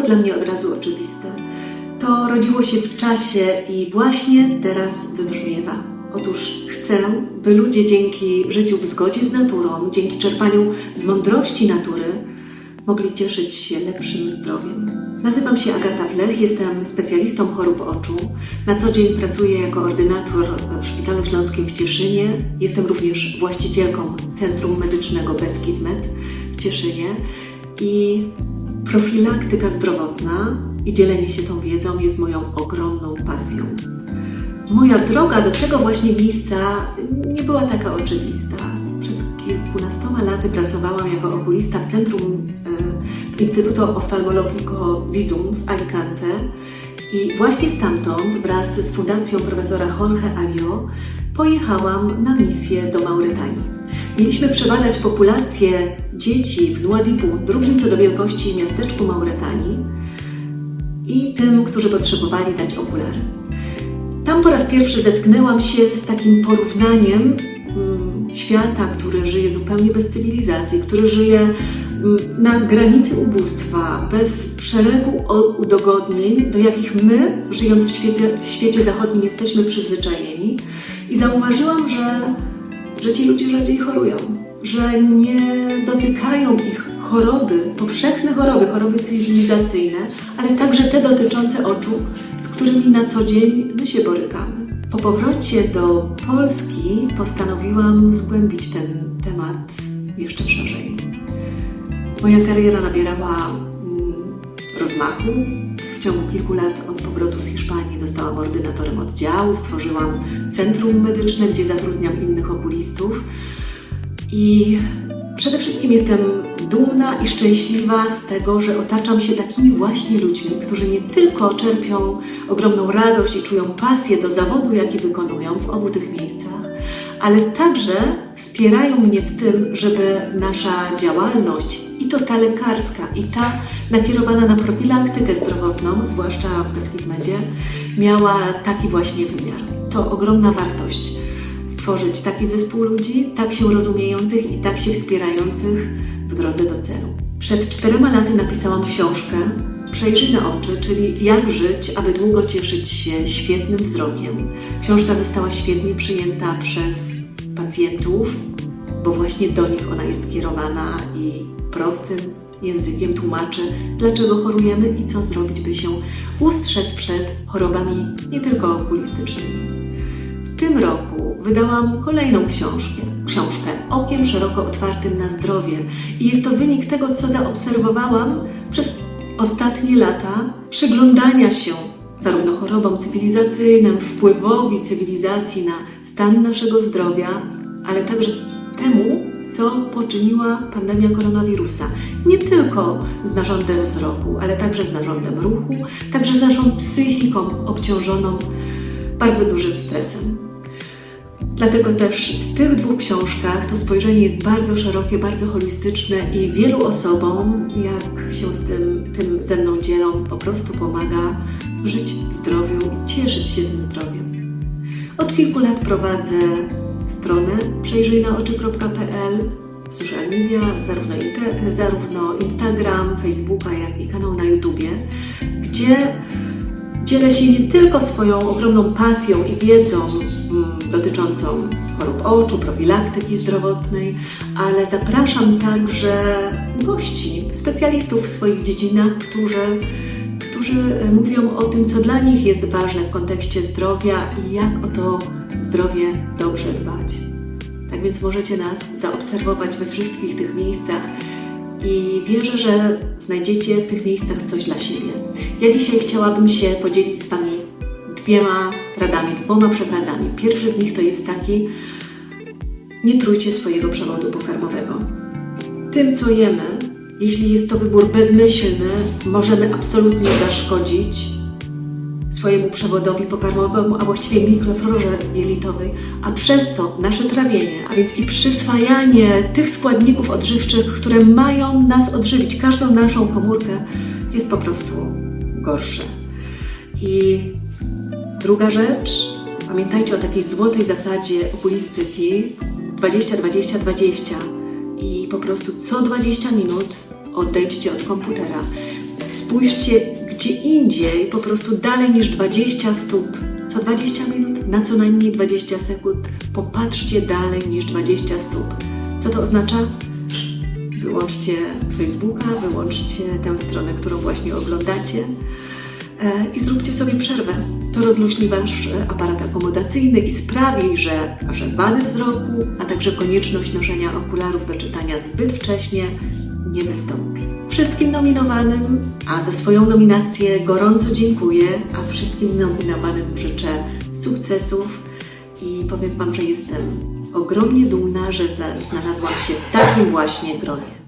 dla mnie od razu oczywiste. To rodziło się w czasie i właśnie teraz wybrzmiewa. Otóż chcę, by ludzie dzięki życiu w zgodzie z naturą, dzięki czerpaniu z mądrości natury, mogli cieszyć się lepszym zdrowiem. Nazywam się Agata Plech, jestem specjalistą chorób oczu. Na co dzień pracuję jako ordynator w Szpitalu Śląskim w Cieszynie. Jestem również właścicielką Centrum Medycznego Beskid Med w Cieszynie i profilaktyka zdrowotna i dzielenie się tą wiedzą jest moją ogromną pasją. Moja droga do tego właśnie miejsca nie była taka oczywista. Przed kilkunastoma laty pracowałam jako okulista w Centrum e, Instytutu Oftalmologico Visum w Alicante i właśnie stamtąd wraz z fundacją profesora Jorge Alio pojechałam na misję do Mauretanii. Mieliśmy przebadać populację dzieci w Nuadipu, drugim co do wielkości miasteczku Mauretanii i tym, którzy potrzebowali dać okulary. Tam po raz pierwszy zetknęłam się z takim porównaniem mm, świata, który żyje zupełnie bez cywilizacji, który żyje na granicy ubóstwa, bez szeregu udogodnień, do jakich my, żyjąc w świecie, w świecie zachodnim, jesteśmy przyzwyczajeni. I zauważyłam, że, że ci ludzie rzadziej chorują, że nie dotykają ich choroby, powszechne choroby, choroby cywilizacyjne, ale także te dotyczące oczu, z którymi na co dzień my się borykamy. Po powrocie do Polski postanowiłam zgłębić ten temat jeszcze szerzej. Moja kariera nabierała mm, rozmachu. W ciągu kilku lat od powrotu z Hiszpanii zostałam ordynatorem oddziału, stworzyłam centrum medyczne, gdzie zatrudniam innych okulistów. I przede wszystkim jestem dumna i szczęśliwa z tego, że otaczam się takimi właśnie ludźmi, którzy nie tylko czerpią ogromną radość i czują pasję do zawodu, jaki wykonują w obu tych miejscach, ale także wspierają mnie w tym, żeby nasza działalność, i to ta lekarska, i ta nakierowana na profilaktykę zdrowotną, zwłaszcza w Beskidmedzie, miała taki właśnie wymiar. To ogromna wartość stworzyć taki zespół ludzi, tak się rozumiejących i tak się wspierających w drodze do celu. Przed czterema laty napisałam książkę Przejrzyj na oczy, czyli jak żyć, aby długo cieszyć się świetnym wzrokiem. Książka została świetnie przyjęta przez pacjentów, bo właśnie do nich ona jest kierowana i prostym językiem tłumaczy, dlaczego chorujemy i co zrobić, by się ustrzec przed chorobami nie tylko okulistycznymi. W tym roku wydałam kolejną książkę, książkę Okiem szeroko otwartym na zdrowie i jest to wynik tego, co zaobserwowałam przez ostatnie lata przyglądania się zarówno chorobom cywilizacyjnym, wpływowi cywilizacji na stan naszego zdrowia, ale także temu, co poczyniła pandemia koronawirusa. Nie tylko z narządem wzroku, ale także z narządem ruchu, także z naszą psychiką obciążoną bardzo dużym stresem. Dlatego też w tych dwóch książkach to spojrzenie jest bardzo szerokie, bardzo holistyczne i wielu osobom, jak się z tym, tym ze mną dzielą, po prostu pomaga żyć w zdrowiu i cieszyć się tym zdrowiem. Od kilku lat prowadzę stronę przejrzyjnaoczy.pl, social media, zarówno, zarówno Instagram, Facebooka, jak i kanał na YouTubie, gdzie dzielę się nie tylko swoją ogromną pasją i wiedzą mm, dotyczącą chorób oczu, profilaktyki zdrowotnej, ale zapraszam także gości, specjalistów w swoich dziedzinach, którzy, którzy e, mówią o tym, co dla nich jest ważne w kontekście zdrowia i jak o to zdrowie dobrze dbać. Tak więc możecie nas zaobserwować we wszystkich tych miejscach i wierzę, że znajdziecie w tych miejscach coś dla siebie. Ja dzisiaj chciałabym się podzielić z Wami dwiema radami, dwoma przekazami. Pierwszy z nich to jest taki: nie trójcie swojego przewodu pokarmowego. Tym, co jemy, jeśli jest to wybór bezmyślny, możemy absolutnie zaszkodzić swojemu przewodowi pokarmowemu, a właściwie mikroflorze jelitowej, a przez to nasze trawienie, a więc i przyswajanie tych składników odżywczych, które mają nas odżywić, każdą naszą komórkę, jest po prostu gorsze. I druga rzecz, pamiętajcie o takiej złotej zasadzie okulistyki 20-20-20 i po prostu co 20 minut odejdźcie od komputera. spójrzcie gdzie indziej, po prostu dalej niż 20 stóp. Co 20 minut, na co najmniej 20 sekund, popatrzcie dalej niż 20 stóp. Co to oznacza? Wyłączcie Facebooka, wyłączcie tę stronę, którą właśnie oglądacie i zróbcie sobie przerwę. To rozluźni Wasz e, aparat akomodacyjny i sprawi, że Wasze wady wzroku, a także konieczność noszenia okularów do czytania zbyt wcześnie nie wystąpi. Wszystkim nominowanym, a za swoją nominację gorąco dziękuję, a wszystkim nominowanym życzę sukcesów i powiem Wam, że jestem ogromnie dumna, że znalazłam się w takim właśnie gronie.